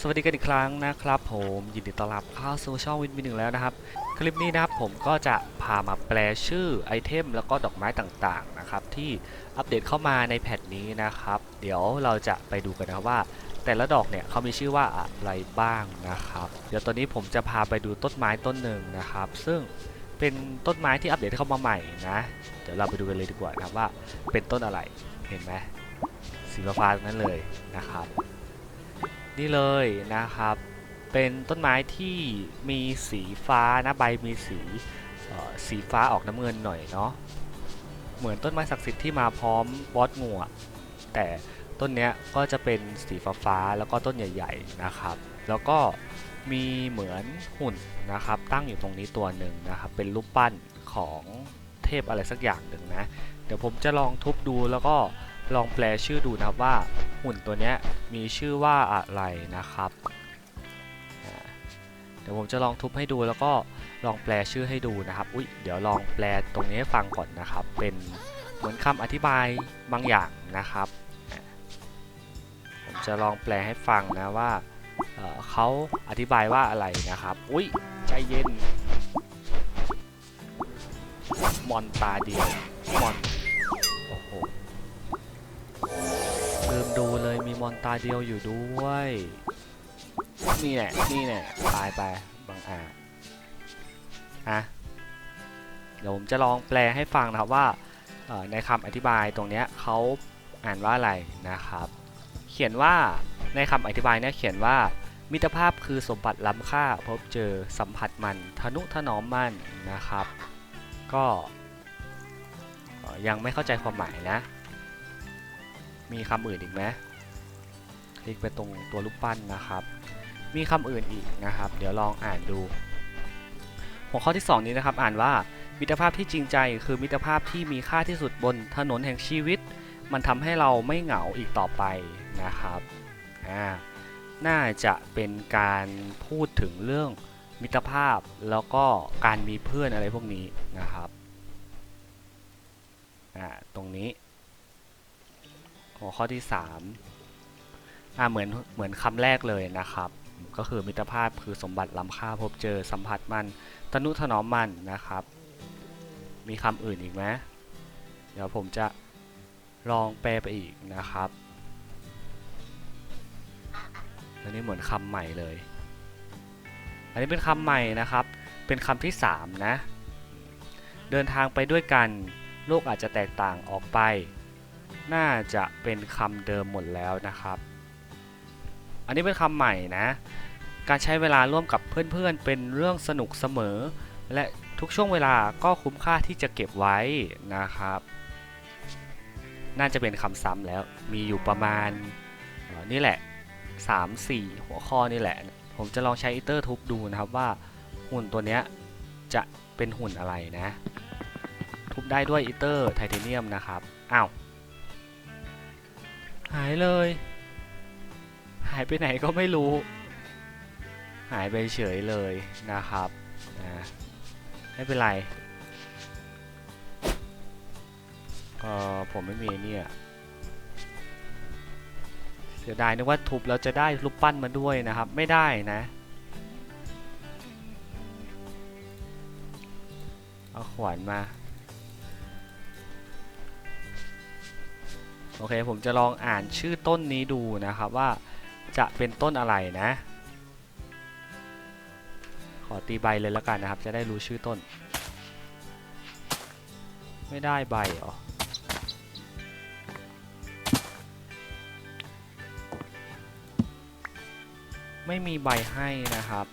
สวัสดีกันอีกครั้งนะครับ ผมยินดีต้อนรับเข้าสู่ช่องวินวินหนึ่งแล้วนะครับ คลิปนี้นะครับผมก็จะพามาแปลชื่อไอเทมแล้วก็ดอกไม้ต่างๆนะครับที่อัปเดตเข้ามาในแพทนี้นะครับ เดี๋ยวเราจะไปดูกันนะว่า แต่ละดอกเนี่ยเขามีชื่อว่าอะไรบ้างนะครับ เดี๋ยวตอนนี้ผมจะพาไปดูต้นไม้ต้นหนึ่งนะครับ ซึ่งเป็นต้นไม้ที่อัปเดตเข้ามาใหม่นะเดี๋ยวเราไปดูกันเลยดีกว่านะว่าเป็นต้นอะไรเห็นไหมสีฟ้าตรงนั้นเลยนะครับ นี่เลยนะครับ เป็นต้นไม้ที่มีสีฟ้านะใบมีสีสีฟ้าออกน้ำเงินหน่อยเนาะเหมือนต้นไม้ศักดิ์สิทธิ์ที่มาพร้อมบอสงูอะแต่ต้นเนี้ยก็จะเป็นสีฟ้าฟ้าๆแล้วก็ต้นใหญ่ ๆนะครับ แล้วก็มีเหมือนหุ่นนะครับ ตั้งอยู่ตรงนี้ตัวหนึ่งนะครับ เป็นรูปปั้นของเทพอะไรสักอย่างหนึ่งนะ เดี๋ยวผมจะลองทุบดูแล้วก็ ลองแปลชื่อดูนะครับว่าหุ่นตัวนี้มีชื่อว่าอะไรนะครับเดี๋ยวผมจะลองทุบให้ดูแล้วก็ลองแปลชื่อให้ดูนะครับอุ้ยเดี๋ยวลองแปลตรงนี้ให้ฟังก่อนนะครับ เป็นเหมือนคำอธิบายบางอย่างนะครับ ผมจะลองแปลให้ฟังนะว่าเเขาอธิบายว่าอะไรนะครับ อุ้ยใจเย็นมอนตาเดียวมอน ตาเดียวอยู่ด้วย นี่แหละนี่แหละตายไปบางอาจอะเดี๋ยวผมจะลองแปลให้ฟังนะครับว่าในคำอธิบายตรงนี้เขาอ่านว่าอะไรนะครับ เขียนว่าในคำอธิบายเนี่ยเขียนว่า มิตรภาพคือสมบัติล้ำค่าพบเจอสัมผัสมันทนุถนอมมันนะครับ ก็ยังไม่เข้าใจความหมายนะ มีคำอื่นอีกไหม คลิกไปตรงตัวรูปปั้นนะครับ มีคำอื่นอีกนะครับ เดี๋ยวลองอ่านดู หัวข้อที่ 2 นี้นะครับ อ่านว่ามิตรภาพที่จริงใจคือมิตรภาพที่มีค่าที่สุดบนถนนแห่งชีวิต มันทำให้เราไม่เหงาอีกต่อไปนะครับอ่าน่าจะเป็นการพูดถึงเรื่องมิตรภาพแล้วก็การมีเพื่อนอะไรพวกนี้นะครับอ่าตรงนี้ หัวข้อที่ 3 อ่าเหมือนเหมือนคำแรกเลยนะครับ ก็คือมิตรภาพคือสมบัติล้ำค่าพบเจอสัมผัสมันตนุถนอมมันนะครับ มีคำอื่นอีกไหมเดี๋ยวผมจะลองแปลไปอีกนะครับอันนี้เหมือนคำใหม่เลย อันนี้เป็นคำใหม่นะครับ เป็นคำที่ 3 นะ เดินทางไปด้วยกัน โลกอาจจะแตกต่างออกไป น่าจะเป็นคำเดิมหมดแล้วนะครับ อันนี้เป็นคำใหม่นะ การใช้เวลาร่วมกับเพื่อนๆ เป็นเรื่องสนุกเสมอ และทุกช่วงเวลาก็คุ้มค่าที่จะเก็บไว้นะครับ น่าจะเป็นคำซ้ำแล้ว มีอยู่ประมาณนี่แหละ 3-4 หัวข้อนี่แหละ ผมจะลองใช้อีเตอร์ทุบดูนะครับว่าหุ่นตัวเนี้ยจะเป็นหุ่นอะไรนะ ทุบได้ด้วยอีเตอร์ไทเทเนียมนะครับ อ้าว หายเลย หายไปไหนก็ไม่รู้ หายไปเฉยเลยนะครับอ่าไม่เป็นไรเออผมไม่มีเนี่ยเสียดายนึกว่าทุบแล้วจะได้รูปปั้นมาด้วยนะครับ ไม่ได้นะเอาขวานมาโอเค ผมจะลองอ่านชื่อต้นนี้ดูนะครับว่า จะเป็นต้นอะไรนะ ขอตีใบเลยแล้วกันนะครับ จะได้รู้ชื่อต้น ไม่ได้ใบเหรอไม่มีใบให้นะครับ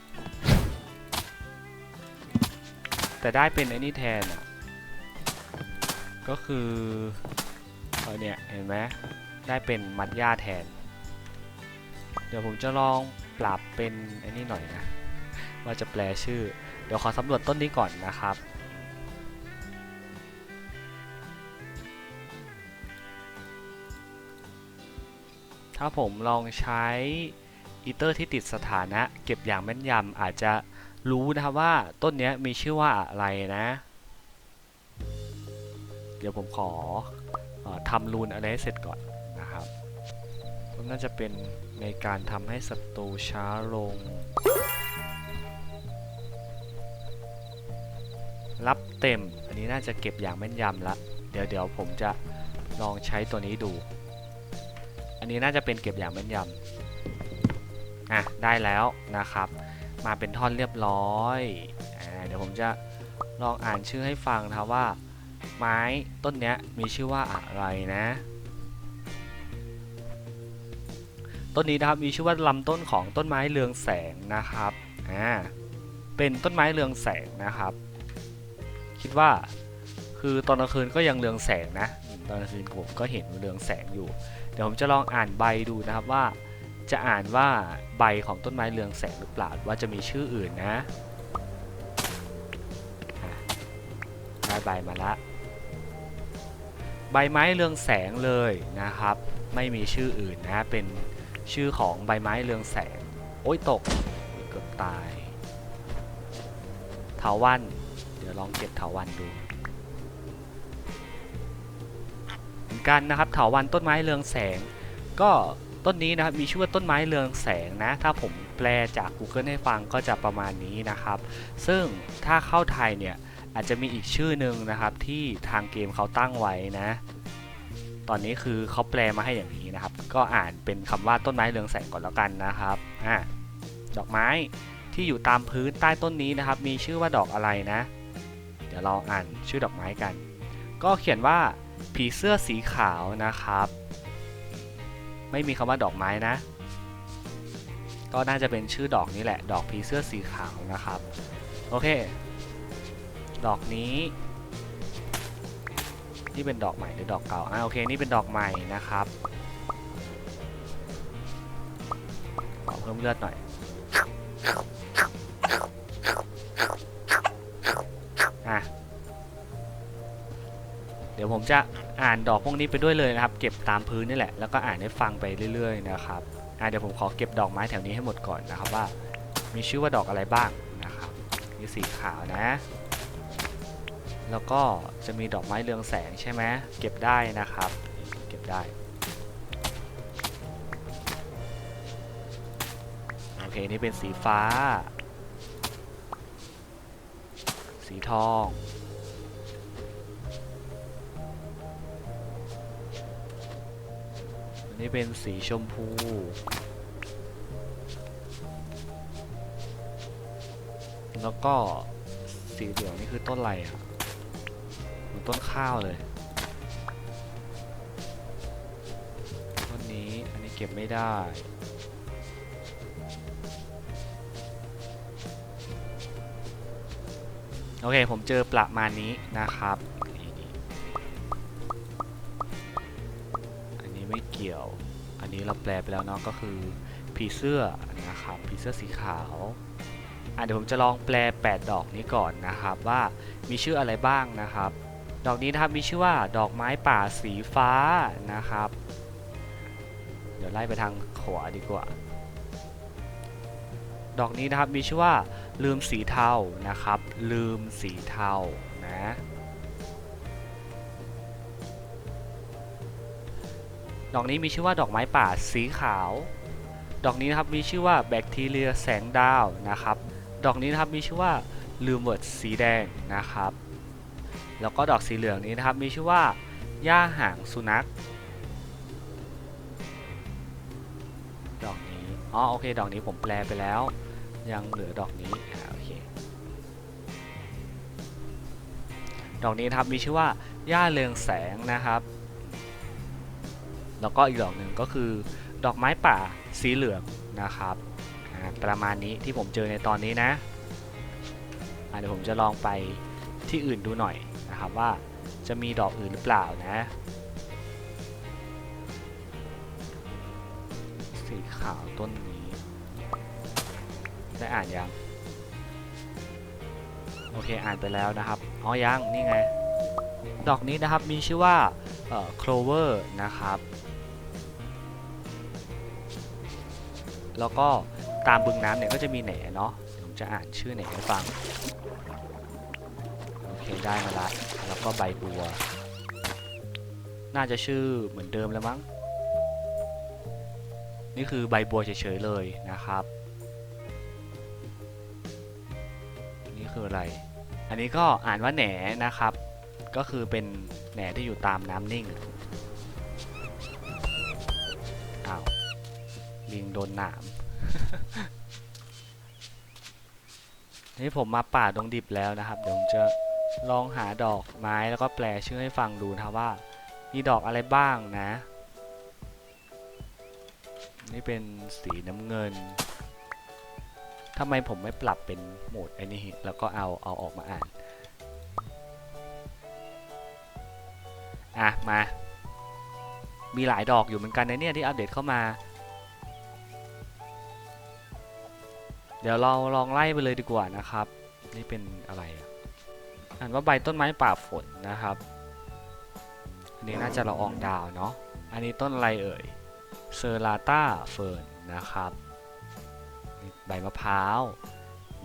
แต่ได้เป็นไอ้นี่แทนอะ ก็คือเออเนี่ย เห็นไหมได้เป็นมัดหญ้าแทน ดี๋ยวผมจะลองปรับเป็นไอ้นี่หน่อยนะ ว่าจะแปลชื่อ เดี๋ยวขอสำรวจต้นนี้ก่อนนะครับ ถ้าผมลองใช้อีเตอร์ที่ติดสถานะ เก็บอย่างแม่นยำอาจจะรู้นะครับว่าต้นนี้มีชื่อว่าอะไรนะ เดี๋ยวผมขออทำรูนอะไรเสร็จก่อน น่าจะเป็นในการทำให้ศัตรูช้าลง รับเต็ม อันนี้น่าจะเก็บอย่างแม่นยำละ เดี๋ยวเดี๋ยวผมจะลองใช้ตัวนี้ดู อันนี้น่าจะเป็นเก็บอย่างแม่นยำอะได้แล้วนะครับ มาเป็นท่อนเรียบร้อยอเดี๋ยวผมจะลองอ่านชื่อให้ฟังนะว่า ไม้ต้นเนี้ยมีชื่อว่าอะไรนะ ต้นนี้นะครับมีชื่อว่าลำต้นของต้นไม้เรืองแสงนะครับอ่าเป็นต้นไม้เรืองแสงนะครับ คิดว่าคือตอนกลางคืนก็ยังเรืองแสงนะตอนกลางคืนผมก็เห็นเรืองแสงอยู่ เดี๋ยวผมจะลองอ่านใบดูนะครับว่า จะอ่านว่าใบของต้นไม้เรืองแสงหรือเปล่าว่าจะมีชื่ออื่นนะอะได้ใบมาละใบไม้เรืองแสงเลยนะครับ ไม่มีชื่ออื่นนะเป็น ชื่อของใบไม้เรืองแสง โอ้ยตกเกือบตายเถาวัน เดี๋ยวลองเก็บเถาวันดูเหมือนกันนะครับเถาวันต้นไม้เรืองแสง ก็ต้นนี้นะครับมีชื่อว่าต้นไม้เรืองแสงนะ ถ้าผมแปลจาก Google ให้ฟังก็จะประมาณนี้นะครับ ซึ่งถ้าเข้าไทยเนี่ยอาจจะมีอีกชื่อหนึ่งนะครับที่ทางเกมเขาตั้งไว้นะ ตอนนี้คือเขาแปลมาให้อย่างนี้นะครับ ก็อ่านเป็นคำว่าต้นไม้เรืองแสงก่อนแล้วกันนะครับอะดอกไม้ที่อยู่ตามพื้นใต้ต้นนี้นะครับ มีชื่อว่าดอกอะไรนะ เดี๋ยวเราอ่านชื่อดอกไม้กัน ก็เขียนว่าผีเสื้อสีขาวนะครับ ไม่มีคำว่าดอกไม้นะ ก็น่าจะเป็นชื่อดอกนี้แหละ ดอกผีเสื้อสีขาวนะครับ โอเค ดอกนี้ นี่เป็นดอกใหม่หรือดอกเก่าอ่าโอเคนี่เป็นดอกใหม่นะครับขอเพิ่มเลือดหน่อยอะเดี๋ยวผมจะอ่านดอกพวกนี้ไปด้วยเลยนะครับ เก็บตามพื้นนี่แหละแล้วก็อ่านให้ฟังไปเรื่อยๆนะครับอะเดี๋ยวผมขอเก็บดอกไม้แถวนี้ให้หมดก่อนนะครับว่า มีชื่อว่าดอกอะไรบ้างนะครับนี่สีขาวนะ แล้วก็จะมีดอกไม้เรืองแสงใช่ไหมเก็บได้นะครับ เก็บได้ โอเค นี่เป็นสีฟ้า สีทอง อันนี้เป็นสีชมพูแล้วก็สีเหลืองนี่คือต้นอะไรอะ ต้นข้าวเลยต้นนี้อันนี้เก็บไม่ได้โอเค ผมเจอประมาณนี้นะครับ อันนี้ไม่เกี่ยว อันนี้เราแปลไปแล้วเนาะก็คือผีเสื้อนะครับผีเสื้อสีขาวอะเดี๋ยวผมจะลองแปล 8 ดอกนี้ก่อนนะครับ ว่ามีชื่ออะไรบ้างนะครับ ดอกนี้นะครับมีชื่อว่าดอกไม้ป่าสีฟ้านะครับ เดี๋ยวไล่ไปทางขวาดีกว่า ดอกนี้นะครับมีชื่อว่าลืมสีเทานะครับ ลืมสีเทานะดอกนี้มีชื่อว่าดอกไม้ป่าสีขาว ดอกนี้นะครับมีชื่อว่าแบคทีเรียแสงดาวนะครับ ดอกนี้นะครับมีชื่อว่าลืมเวิร์ดสีแดงนะครับ แล้วก็ดอกสีเหลืองนี้นะครับมีชื่อว่าหญ้าหางสุนัข ดอกนี้อ๋อโอเค ดอกนี้ผมแปลไปแล้ว ยังเหลือดอกนี้อ่าโอเคดอกนี้นะครับมีชื่อว่าหญ้าเรืองแสงนะครับ แล้วก็อีกดอกหนึ่งก็คือ ดอกไม้ป่าสีเหลืองนะครับประมาณนี้ที่ผมเจอในตอนนี้นะเดี๋ยวผมจะลองไปที่อื่นดูหน่อย นะครับว่าจะมีดอกอื่นหรือเปล่านะสีขาวต้นนี้ได้อ่านยังโอเคอ่านไปแล้วนะครับอ๋อยังนี่ไงดอกนี้นะครับมีชื่อว่าเอ่อ clover นะครับ แล้วก็ตามบึงน้ำเนี่ยก็จะมีแหน่เนาะผมจะอ่านชื่อแหน่ให้ฟัง โอเคได้มาละแล้วก็ใบบัว น่าจะชื่อเหมือนเดิมแล้วมั้ง นี่คือใบบัวเฉยๆเลยนะครับ นี่คืออะไร อันนี้ก็อ่านว่าแหนนะครับ ก็คือเป็นแหนที่อยู่ตามน้ำนิ่งอ้าวลิงโดนหนามนี่ผมมาป่าดงดิบแล้วนะครับ เดี๋ยวผมจะ ลองหาดอกไม้แล้วก็แปลชื่อให้ฟังดูนะว่า มีดอกอะไรบ้างนะ นี่เป็นสีน้ำเงินทำไมผมไม่ปรับเป็นโหมดไอ้นี่แล้วก็เอาเอาออกมาอ่าน อะ มา มีหลายดอกอยู่เหมือนกันนะเนี่ยที่อัปเดตเข้ามา เดี๋ยวเราลองไล่ไปเลยดีกว่านะครับ นี่เป็นอะไรอะ อ่านว่าใบต้นไม้ป่าฝนนะครับ อันนี้น่าจะละอองดาวเนาะ อันนี้ต้นอะไรเอ่ย เซอร์ลาต้าเฟิร์นนะครับ ใบมะพร้าว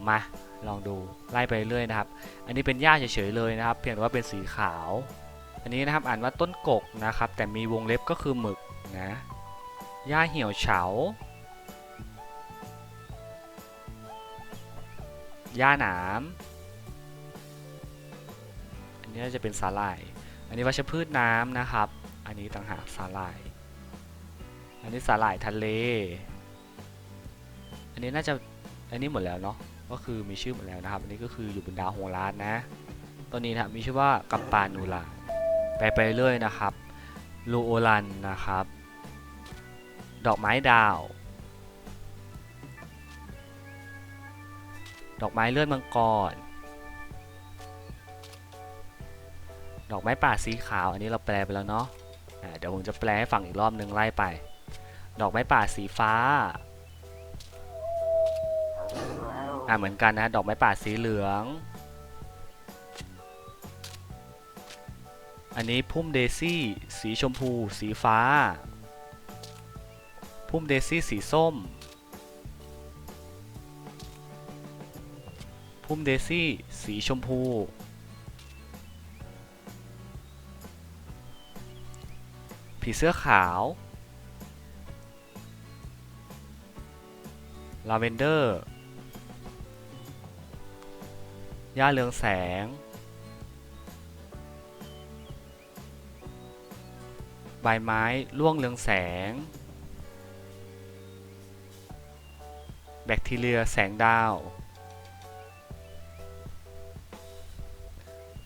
มาลองดูไล่ไปเรื่อยนะครับ อันนี้เป็นหญ้าเฉยๆเลยนะครับ เพียงแต่ว่าเป็นสีขาว อันนี้นะครับอ่านว่าต้นกกนะครับ แต่มีวงเล็บก็คือหมึกนะหญ้าเหี่ยวเฉาหญ้าหนาม นนี้น่าจะเป็นสาหร่าย อันนี้วัชพืชน้ำนะครับ อันนี้ต่างหากสาหร่าย อันนี้สาหร่ายทะเล อันนี้น่าจะ อันนี้หมดแล้วเนาะ ก็คือมีชื่อหมดแล้วนะครับ อันนี้ก็คืออยู่บนดาวโฮลาร์นะ ตัวนี้นะมีชื่อว่ากัมปานูลาไปไปเรื่อยนะครับ ลูโอรันนะครับ ดอกไม้ดาว ดอกไม้เลือดมังกร ดอกไม้ป่าสีขาว อันนี้เราแปลไปแล้วเนาะเดี๋ยวผมจะแปลให้ฟังอีกรอบนึงไล่ไป ดอกไม้ป่าสีฟ้าอ่าเหมือนกันนะ ดอกไม้ป่าสีเหลือง อันนี้พุ่มเดซี่ สีชมพู สีฟ้า พุ่มเดซี่สีส้ม พุ่มเดซี่ สีชมพู ผีเสื้อขาวลาเวนเดอร์หญ้าเรืองแสง ใบไม้ร่วงเรืองแสง แบคทีเรียแสงดาว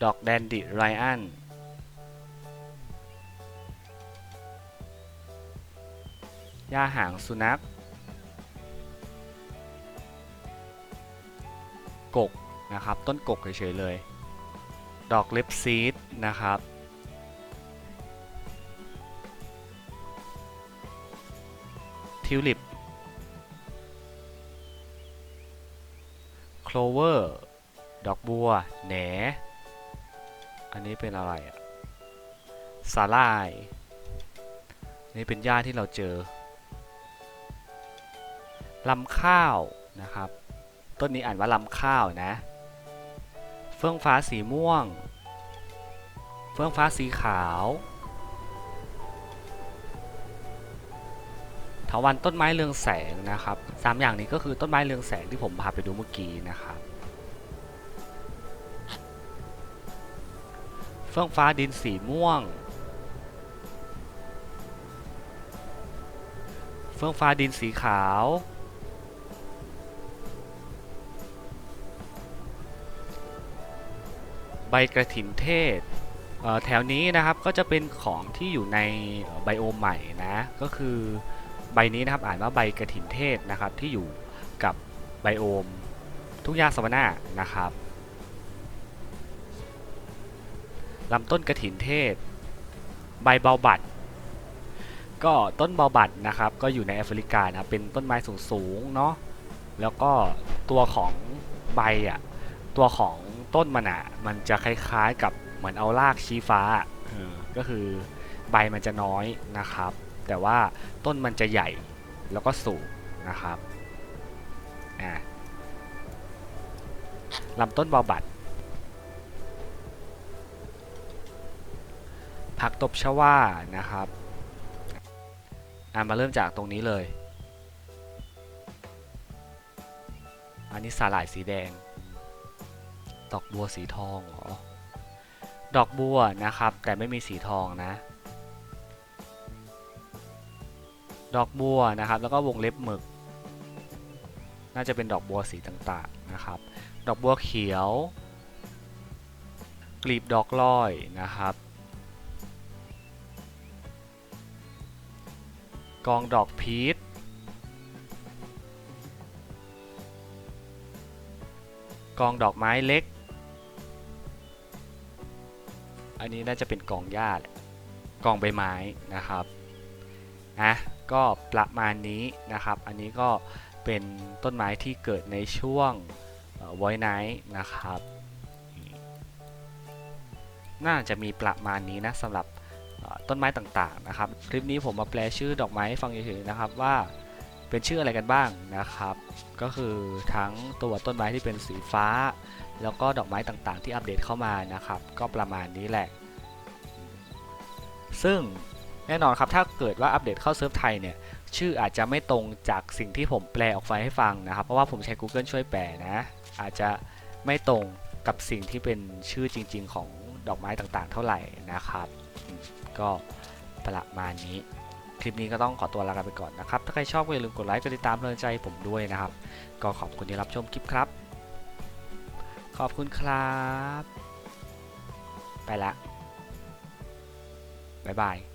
ดอกแดนดิไรอัน หญ้าหางสุนัข กกนะครับ ต้นกกเฉยๆเลย ดอกเล็บซีดนะครับ ทิวลิป โคลเวอร์ ดอกบัว แหน อันนี้เป็นอะไรอะสาลาย นี่เป็นหญ้าที่เราเจอ ลำข้าวนะครับ ต้นนี้อ่านว่าลำข้าวนะ เฟื่องฟ้าสีม่วง เฟื่องฟ้าสีขาวเถาวันต้นไม้เรืองแสงนะครับสามอย่างนี้ก็คือต้นไม้เรืองแสงที่ผมพาไปดูเมื่อกี้นะครับ เฟื่องฟ้าดินสีม่วง เฟื่องฟ้าดินสีขาว ใบกระถินเทศแถวนี้นะครับก็จะเป็นของที่อยู่ในไบโอมใหม่นะก็คือใบนี้นะครับอ่านว่าใบกระถินเทศนะครับที่อยู่กับไบโอมทุ่งหญ้าสวานานะครับลำต้นกระถินเทศ ใบเบาบัดก็ต้นเบาบัดนะครับก็อยู่ในแอฟริกานะเป็นต้นไม้สูงๆเนาะแล้วก็ตัวของใบอะตัวของ ต้นมันอะมันจะคล้ายๆกับเหมือนเอารากชี้ฟ้าก็คือใบมันจะน้อยนะครับ แต่ว่าต้นมันจะใหญ่แล้วก็สูงนะครับลำต้นเบาบัด ผักตบชวานะครับมาเริ่มจากตรงนี้เลย อันนี้สาหร่ายสีแดง ดอกบัวสีทองเหรอ ดอกบัวนะครับ แต่ไม่มีสีทองนะ ดอกบัวนะครับ แล้วก็วงเล็บหมึก น่าจะเป็นดอกบัวสีต่างๆนะครับ ดอกบัวเขียว กลีบดอกลอยนะครับ กองดอกพีชกองดอกไม้เล็ก อันนี้น่าจะเป็นกองหญ้าแหละกองใบไม้นะครับนะก็ประมาณนี้นะครับ อันนี้ก็เป็นต้นไม้ที่เกิดในช่วงวอยไนท์นะครับ น่าจะมีประมาณนี้นะสำหรับต้นไม้ต่างๆนะครับ คลิปนี้ผมมาแปลชื่อดอกไม้ให้ฟังเฉยๆนะครับว่าเป็นชื่ออะไรกันบ้างนะครับ ก็คือทั้งตัวต้นไม้ที่เป็นสีฟ้า แล้วก็ดอกไม้ต่างๆ ที่อัปเดตเข้ามานะครับ ก็ประมาณนี้แหละ ซึ่งแน่นอนครับถ้าเกิดว่าอัปเดตเข้าเซิร์ฟไทยเนี่ย ชื่ออาจจะไม่ตรงจากสิ่งที่ผมแปลออกไปให้ฟังนะครับ เพราะว่าผมใช้ Google ช่วยแปลนะ อาจจะไม่ตรงกับสิ่งที่เป็นชื่อจริง ๆ ของดอกไม้ต่างๆ เท่าไหร่นะครับ ก็ประมาณนี้ คลิปนี้ก็ต้องขอตัวลากันไปก่อนนะครับ ถ้าใครชอบก็อย่าลืมกดไลค์กดติดตามเพื่อใจผมด้วยนะครับ ก็ขอบคุณที่รับชมคลิปครับ ขอบคุณครับ ไปละ บ๊ายบาย